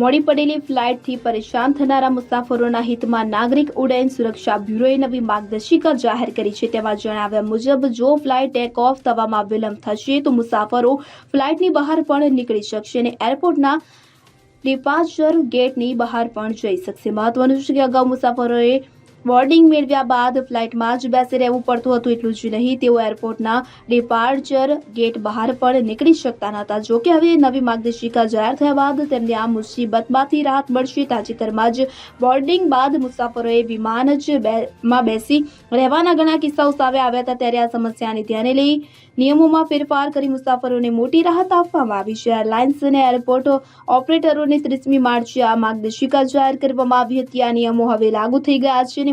મોડી પડેલી ફ્લાઇટથી પરેશાન થનારા મુસાફરોના હિતમાં નાગરિક ઉડ્ડયન સુરક્ષા બ્યુરોએ નવી માર્ગદર્શિકા જાહેર કરી છે. તેમાં જણાવ્યા મુજબ, જો ફ્લાઇટ ટેક ઓફ થવામાં વિલંબ થશે, તો મુસાફરો ફ્લાઇટની બહાર પણ નીકળી શકશે અને એરપોર્ટના ડિપાર્ચર ગેટની બહાર પણ જઈ શકશે. મહત્વનું છે કે અગાઉ મુસાફરોએ બોર્ડિંગ મેળવ્યા બાદ ફ્લાઇટમાં જ બેસી રહેવું પડતું હતું, એટલું જ નહીં, તેઓ એરપોર્ટના ડિપાર્ચર ગેટ બહાર પણ નીકળી શકતા નહોતા જોકે હવે નવી માર્ગદર્શિકા જાહેર થયા બાદ તેમને આ મુસીબતમાંથી રાહત મળશે. તાજેતરમાં જ બોર્ડિંગ બાદ મુસાફરોએ વિમાન જ માં બેસી રહેવાના ઘણા કિસ્સાઓ સામે આવ્યા હતા. ત્યારે આ સમસ્યાને ધ્યાને લઈ નિયમોમાં ફેરફાર કરી મુસાફરોને મોટી રાહત આપવામાં આવી છે. એરલાઇન્સ અને એરપોર્ટ ઓપરેટરોને ત્રીસમી માર્ચે આ માર્ગદર્શિકા જાહેર કરવામાં આવી હતી. આ નિયમો હવે લાગુ થઈ ગયા છે